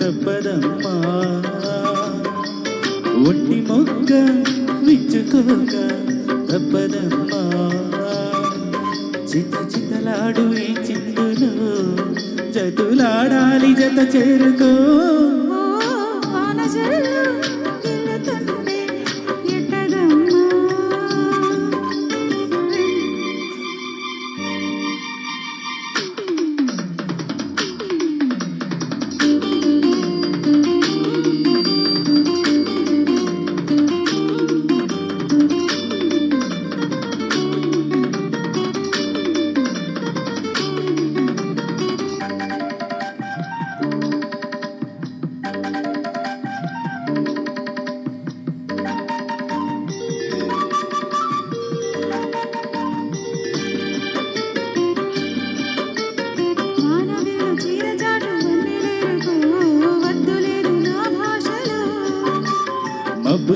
తప్పదమ్మా. ఒంటి మొక్క విచ్చుకోక తప్పదమ్మా. చిత చితలాడు ఈ చిత్తులు జతులాడాలి జత చేరుకో.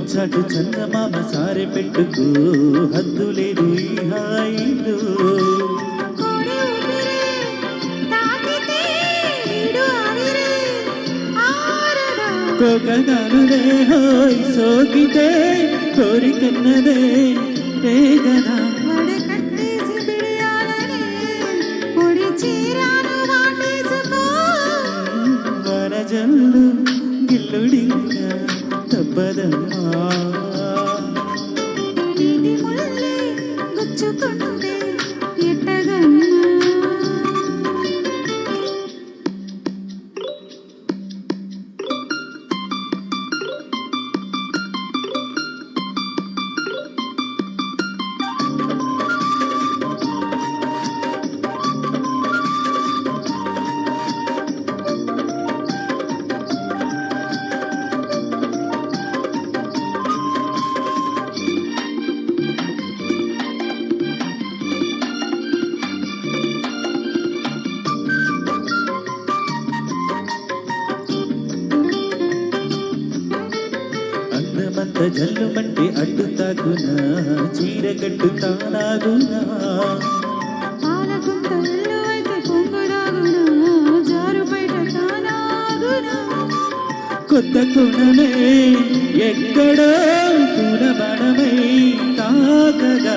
వచ్చాడు చందమామ సారి పెట్టుకు. హద్దు లేదు ఈ హాయిలో. కోకగానులే హోయ్ సోకితే కోరికన్నదే రేగదా వడి కట్టేసి చీరాను తప్పదమ్మా వీటి అందమంత జల్లుమంటే అడ్డు తాకునా చీర కట్టు తానాగునా? పాలకుంటల్లో అయితే పొంగుదాగునా జారు బయట తానాగునా? కొత్త కొనమే ఎక్కడో కులబడమై తాకగా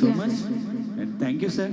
so much. And thank you, sir.